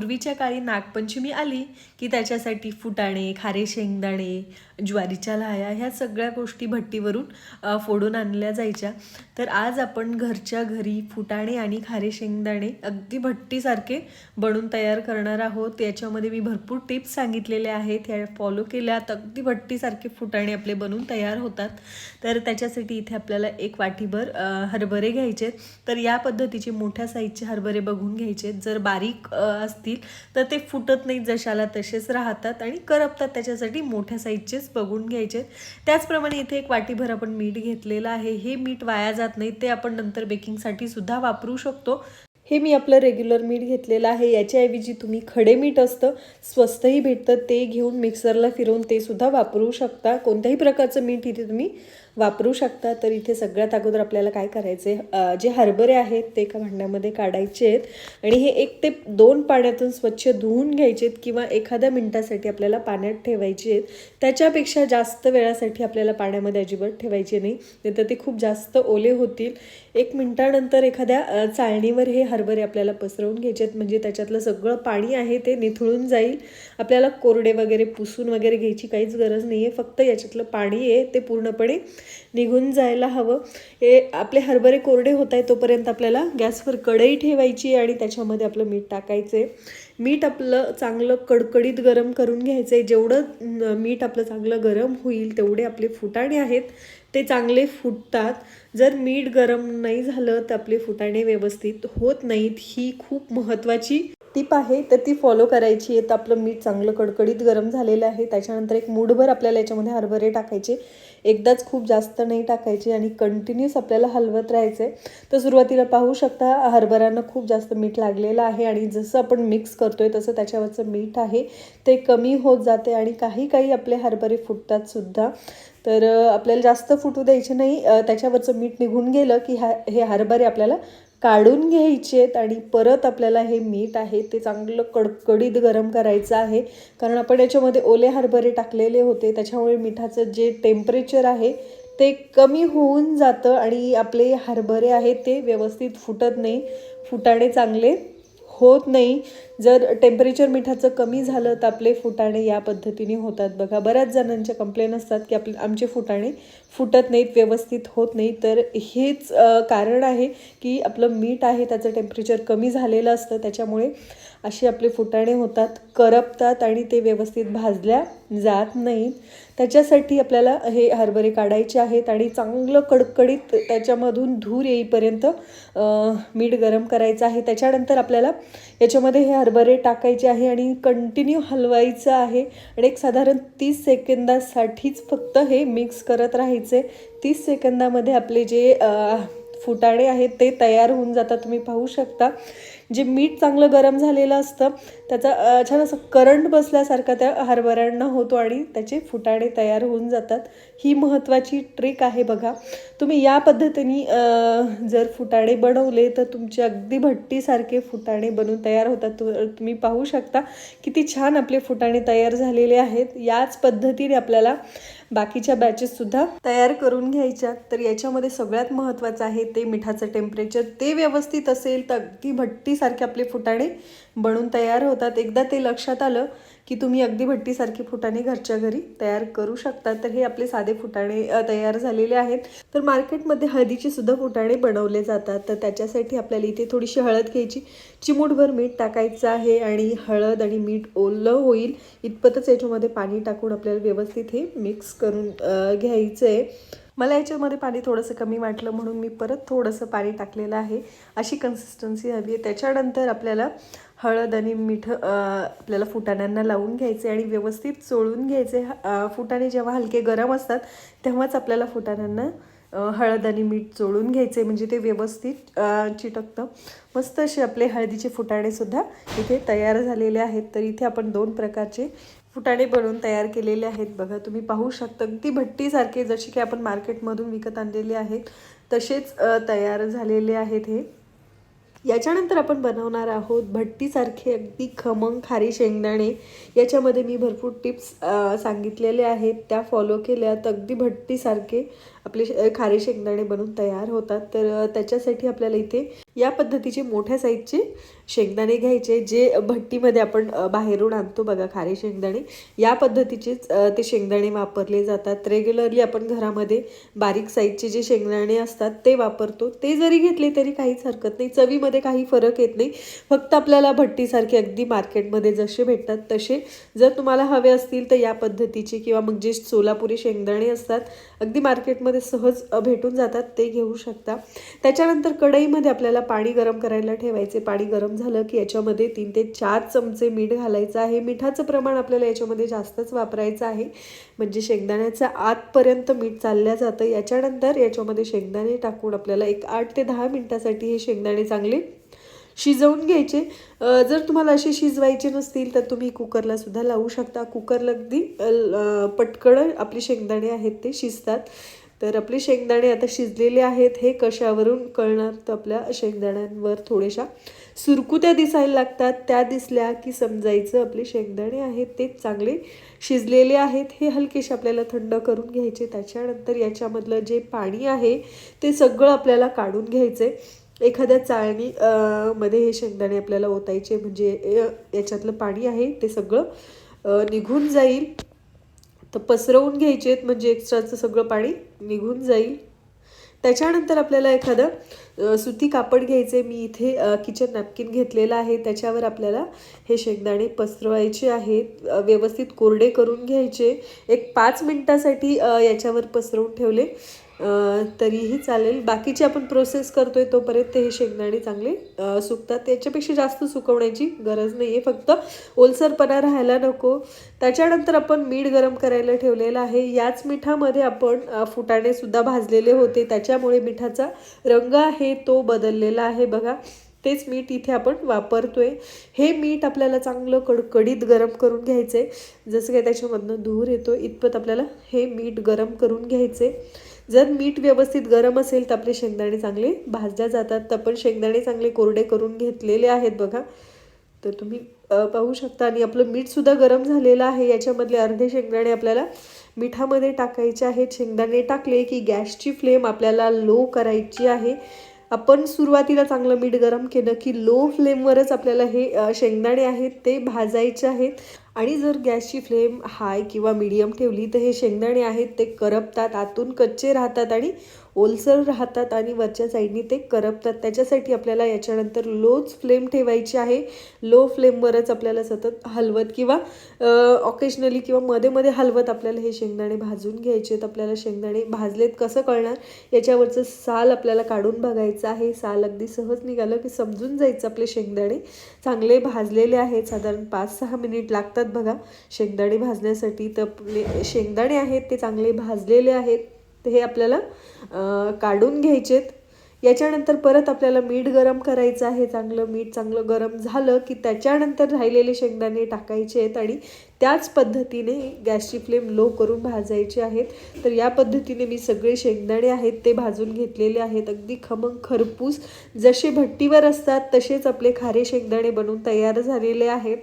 पूर्वीच्या काळी नागपंचमी आली की त्याच्यासाठी फुटाणे खारे शेंगदाणे ज्वारीच्या लाह्या ह्या सगळ्या गोष्टी भट्टीवरून फोडून आणल्या जायच्या. तर आज आपण घरच्या घरी फुटाणे आणि खारे शेंगदाणे अगदी भट्टीसारखे बनवून तयार करणार आहोत. याच्यामध्ये मी भरपूर टिप्स सांगितलेल्या आहेत. ह्या फॉलो केल्यात अगदी भट्टीसारखे फुटाणे आपले बनवून तयार होतात. तर त्याच्यासाठी इथे आपल्याला एक वाटीभर हरभरे घ्यायचे तर या पद्धतीचे मोठ्या साईजचे हरभरे बघून घ्यायचे जर बारीक असतील असतील तर ते फुटत नाहीत जशाला तसेच राहतात आणि करपतात त्याच्यासाठी मोठ्या साईजचेच बघून घ्यायचे त्याचप्रमाणे इथे एक वाटीभर आपण मीठ घेतलेलं आहे. हे मीठ वाया जात नाही. ते आपण नंतर बेकिंगसाठी सुद्धा वापरू शकतो. हे मी आपलं रेग्युलर मीठ घेतलेलं आहे. याच्याऐवजी तुम्ही खडे मीठ असतं स्वस्तही भेटतं. ते घेऊन मिक्सरला फिरवून ते सुद्धा वापरू शकता. कोणत्याही प्रकारचं मीठ इथे तुम्ही वापरू शकता तर इथे सगळ्यात अगोदर आपल्याला काय करायचं आहे जे हरभरे आहेत ते एका भांड्यामध्ये काढायचे आहेत आणि हे एक ते दोन पाण्यातून स्वच्छ धुवून घ्यायचे आहेत किंवा एखाद्या मिनटासाठी आपल्याला पाण्यात ठेवायचे आहेत त्याच्यापेक्षा जास्त वेळासाठी आपल्याला पाण्यामध्ये अजिबात ठेवायचे नाही नाहीतर ते खूप जास्त ओले होतील. एक मिनटानंतर एखाद्या चाळणीवर हे हरभरे आपल्याला पसरवून घ्यायचे आहेत म्हणजे त्याच्यातलं सगळं पाणी आहे ते निथळून जाईल. आपल्याला कोरडे वगैरे पुसून वगैरे घ्यायची काहीच गरज नाही आहे फक्त याच्यातलं पाणी आहे ते पूर्णपणे निघून जायला हवं. हे आपले हरभरे कोरडे होत आहे तोपर्यंत आपल्याला गॅसवर कढई ठेवायची आणि त्याच्यामध्ये आपलं मीठ टाकायचं आहे मीठ आपलं चांगलं कडकडीत गरम करून घ्यायचं आहे जेवढं मीठ आपलं चांगलं गरम होईल तेवढे आपले फुटाणे आहेत. ते चांगले फुटतात. जर मीठ गरम नाही झालं तर आपले फुटाणे व्यवस्थित होत नाहीत. ही खूप महत्त्वाची टिप आहे. तर ती फॉलो करायची आहे. तर आपलं मीठ चांगलं कडकडीत गरम झालेलं आहे. त्याच्यानंतर एक मूठभर आपल्याला याच्यामध्ये हरभरे टाकायचे. एकदाच खूप जास्त नाही टाकायचे आणि कंटिन्यूस आपल्याला हलवत राहायचं आहे तर सुरुवातीला पाहू शकता हरभऱ्यांना खूप जास्त मीठ लागलेलं आहे आणि जसं आपण मिक्स करतो आहे तसं त्याच्यावरचं मीठ आहे ते कमी होत जाते आणि काही काही आपले हरभरे फुटतात सुद्धा. तर आपल्याला जास्त फुटू द्यायचे नाही. त्याच्यावरचं मीठ निघून गेलं की हा हे हरभरे आपल्याला काढून घ्यायचे आहेत आणि परत आपल्याला हे मीठ आहे ते चांगलं कडकडीत गरम करायचं आहे. कारण आपण याच्यामध्ये ओले हरभरे टाकलेले होते त्याच्यामुळे मिठाचं जे टेम्परेचर आहे ते कमी होऊन जातं आणि आपले हरभरे आहेत ते व्यवस्थित फुटत नाही. फुटाणे चांगले होत नाही. जर टेम्परेचर मिठाचं कमी झालं तर आपले फुटाणे या पद्धतीने होतात. बघा बऱ्याच जणांच्या कंप्लेन असतात की आपले आमचे फुटाणे फुटत नाहीत व्यवस्थित होत नाही. तर हेच कारण आहे की आपलं मीठ आहे त्याचं टेम्परेचर कमी झालेलं असतं. त्याच्यामुळे असे आपले फुटाणे होतात करपतात आणि ते व्यवस्थित भाजल्या जात नाहीत. त्याच्यासाठी आपल्याला हे हरभरे काढायचे आहेत आणि चांगलं कडकडीत त्याच्यामधून धूर येईपर्यंत मीठ गरम करायचं आहे. त्याच्यानंतर आपल्याला याच्यामध्ये हे हरभरे टाकायचे आहे आणि कंटिन्यू हलवायचं आहे. आणि एक साधारण तीस सेकंदासाठीच फक्त हे मिक्स करत राहायचे. तीस सेकंदामध्ये आपले जे फुटाणे आहेत ते तयार होऊन जातात तुम्ही पाहू शकता. जे मीठ चांगलं गरम झालेलं असतं त्याचा छान असं करंट बसल्यासारखा त्या हरभऱ्यांना होतो आणि त्याचे फुटाणे तयार होऊन जातात. ही महत्त्वाची ट्रिक आहे बघा. तुम्ही या पद्धतीने जर फुटाणे बनवले तर तुमचे अगदी भट्टीसारखे फुटाणे बनून तयार होतात. तु तुम्ही पाहू शकता किती छान आपले फुटाणे तयार झालेले आहेत. याच पद्धतीने आपल्याला बाकीच्या बॅचेससुद्धा तयार करून घ्यायच्या. तर याच्यामध्ये सगळ्यात महत्त्वाचं आहे ते मिठाचं टेम्परेचर ते व्यवस्थित असेल तर अगदी भट्टीसारखे आपले फुटाणे बनून तयार होतात. एकदा ते लक्षात आलं की तुम्ही अगदी भट्टीसारखी फुटाणे घरच्या घरी तयार करू शकता. तर हे आपले साधे फुटाणे तयार झालेले आहेत. तर मार्केटमध्ये हळदीचे सुद्धा फुटाणे बनवले जातात. तर त्याच्यासाठी आपल्याला इथे थोडीशी हळद घ्यायची. चिमूटभर मीठ टाकायचं आहे आणि हळद आणि मीठ ओलं होईल. इतपतच याच्यामध्ये पाणी टाकून आपल्याला व्यवस्थित हे मिक्स करून घ्यायचं आहे मला याच्यामध्ये पाणी थोडंसं कमी वाटलं म्हणून मी परत थोडंसं पाणी टाकलेलं आहे. अशी कन्सिस्टन्सी हवी आहे. त्याच्यानंतर आपल्याला हळद आणि मीठ आपल्याला फुटाण्यांना लावून घ्यायचे आणि व्यवस्थित चोळून घ्यायचे. फुटाणे जेव्हा हलके गरम असतात तेव्हाच आपल्याला फुटाण्यांना हळद आणि मीठ चोळून घ्यायचे. म्हणजे ते व्यवस्थित चिटकतं. मस्त असे आपले हळदीचे फुटाणेसुद्धा इथे तयार झालेले आहेत. तर इथे आपण दोन प्रकारचे फुटाणे बनवून तयार केलेले आहेत. बघा तुम्ही पाहू शकता अगदी भट्टीसारखे जसे की आपण मार्केटमधून विकत आणलेले आहेत तसेच तयार झालेले आहेत हे. याच्यानंतर आपण बनवणार आहोत भट्टीसारखे अगदी खमंग खारी शेंगदाणे. याच्यामध्ये मी भरपूर टिप्स सांगितलेले आहेत. त्या फॉलो केल्या तर अगदी भट्टीसारखे आपले खारे शेंगदाणे बनून तयार होतात. तर त्याच्यासाठी आपल्याला इथे या पद्धतीचे मोठ्या साईजचे शेंगदाणे घ्यायचे जे भट्टीमध्ये आपण बाहेरून आणतो बघा खारे शेंगदाणे. या पद्धतीचेच ते शेंगदाणे वापरले जातात. रेग्युलरली आपण घरामध्ये बारीक साईजचे जे शेंगदाणे असतात ते वापरतो. ते जरी घेतले तरी काहीच हरकत नाही. चवीमध्ये काही फरक येत नाही. फक्त आपल्याला भट्टीसारखे अगदी मार्केटमध्ये जसे भेटतात तसे. जर तुम्हाला हवे असतील तर या पद्धतीचे किंवा मग जे सोलापुरी शेंगदाणे असतात अगदी मार्केटमध्ये सहज भेटून जातात ते घेऊ शकता. त्याच्यानंतर कढईमध्ये आपल्याला पाणी गरम करायला ठेवायचे. पाणी गरम झालं की याच्यामध्ये तीन ते चार चमचे मीठ घालायचं आहे. मिठाचं प्रमाण आपल्याला याच्यामध्ये जास्तच वापरायचं आहे. म्हणजे शेंगदाण्याचं आतपर्यंत मीठ चालल्या जातं. याच्यानंतर याच्यामध्ये शेंगदाणे टाकून आपल्याला एक आठ ते दहा मिनटासाठी हे शेंगदाणे चांगले शिजवून घ्यायचे. जर तुम्हाला असे शिजवायचे नसतील तर तुम्ही कुकरला सुद्धा लावू शकता. कुकरला अगदी अ, पटकन आपले शेंगदाणे आहेत ते शिजतात. तर आपले शेंगदाणे आता शिजलेले आहेत हे कशावरून कळणार? तर आपल्या शेंगदाण्यांवर थोड्याशा सुरकुत्या दिसायला लागतात. त्या दिसल्या की समजायचं आपले शेंगदाणे आहेत ते चांगले शिजलेले आहेत हे हलकेसे आपल्याला थंड करून घ्यायचे. त्याच्यानंतर याच्यामधलं जे पाणी आहे ते सगळं आपल्याला काढून घ्यायचे एखाद्या चाळणी मध्ये हे शेंगदाणे आपल्याला ओतायचे म्हणजे याच्यातलं पाणी आहे ते सगळं निघून जाईल. तर पसरवून घ्यायचे आहेत म्हणजे एक्स्ट्राचं सगळं पाणी निघून जाईल. त्याच्यानंतर आपल्याला एखादं सुती कापड घ्यायचे. मी इथे किचन नॅपकिन घेतलेलं आहे. त्याच्यावर आपल्याला हे शेंगदाणे पसरवायचे आहेत. व्यवस्थित कोरडे करून घ्यायचे. एक पाच मिनटासाठी याच्यावर पसरवून ठेवले. तरीही चालेल. बाकीची आपण प्रोसेस करतो आहे तोपर्यंत हे शेंगदाणे चांगले सुकतात. त्याच्यापेक्षा जास्त सुकवण्याची गरज नाही आहे फक्त ओलसरपणा राहायला नको. त्याच्यानंतर आपण मीठ गरम करायला ठेवलेलं आहे. याच मिठामध्ये आपण फुटाणेसुद्धा भाजलेले होते. त्याच्यामुळे मिठाचा रंग आहे तो बदललेला आहे. बघा तेच मीठ इथे आपण वापरतोय. हे मीठ आपल्याला चांगलं कडकडीत गरम करून घ्यायचे जसं काही त्याच्यामधनं धूर येतो इतपत आपल्याला हे मीठ गरम करून घ्यायचे जर मीठ व्यवस्थित गरम असेल तर आपले शेंगदाणे चांगले भाजल्या जातात. तर आपण शेंगदाणे चांगले कोरडे करून घेतलेले आहेत बघा. तर तुम्ही पाहू शकता. आणि आपलं मीठसुद्धा गरम झालेलं आहे. याच्यामधले अर्धे शेंगदाणे आपल्याला मिठामध्ये टाकायचे आहेत. शेंगदाणे टाकले की गॅसची फ्लेम आपल्याला लो करायची आहे. आपण सुरुवातीला चांगलं मीठ गरम केलं की लो फ्लेमवरच आपल्याला हे शेंगदाणे आहेत ते भाजायचे आहेत. आणि जर गॅसची फ्लेम हाय किंवा मीडियम ठेवली तर हे शेंगदाणे आहेत ते करपतात आतून कच्चे राहतात आणि ओलसर राहतात आणि वरच्या साईडनी ते करपतात. त्याच्यासाठी आपल्याला याच्यानंतर लोच फ्लेम ठेवायची आहे. लो फ्लेमवरच आपल्याला सतत हलवत किंवा ऑकेशनली किंवा मध्ये मध्ये हलवत आपल्याला हे शेंगदाणे भाजून घ्यायचे आहेत. आपल्याला शेंगदाणे भाजलेत कसं कळणार? याच्यावरचं साल आपल्याला काढून बघायचं आहे. साल अगदी सहज निघालं की समजून जायचं आपले शेंगदाणे. चांगले भाजलेले आहेत. साधारण पाच सहा मिनिट लागतात बघा. शेंगदाणे भाजण्यासाठी तर आपले शेंगदाणे आहेत ते चांगले भाजलेले आहेत. तर हे आपल्याला काढून घ्यायचेत. याच्यानंतर परत आपल्याला मीठ गरम करायचं आहे. चांगलं मीठ चांगलं गरम झालं की त्याच्यानंतर राहिलेले शेंगदाणे टाकायचे आहेत आणि त्याच पद्धतीने गॅसची फ्लेम लो करून भाजायचे आहेत. तर या पद्धतीने मी सगळे शेंगदाणे आहेत ते भाजून घेतलेले आहेत. अगदी खमंग खरपूस जसे भट्टीवर असतात तसेच आपले खारे शेंगदाणे बनवून तयार झालेले आहेत.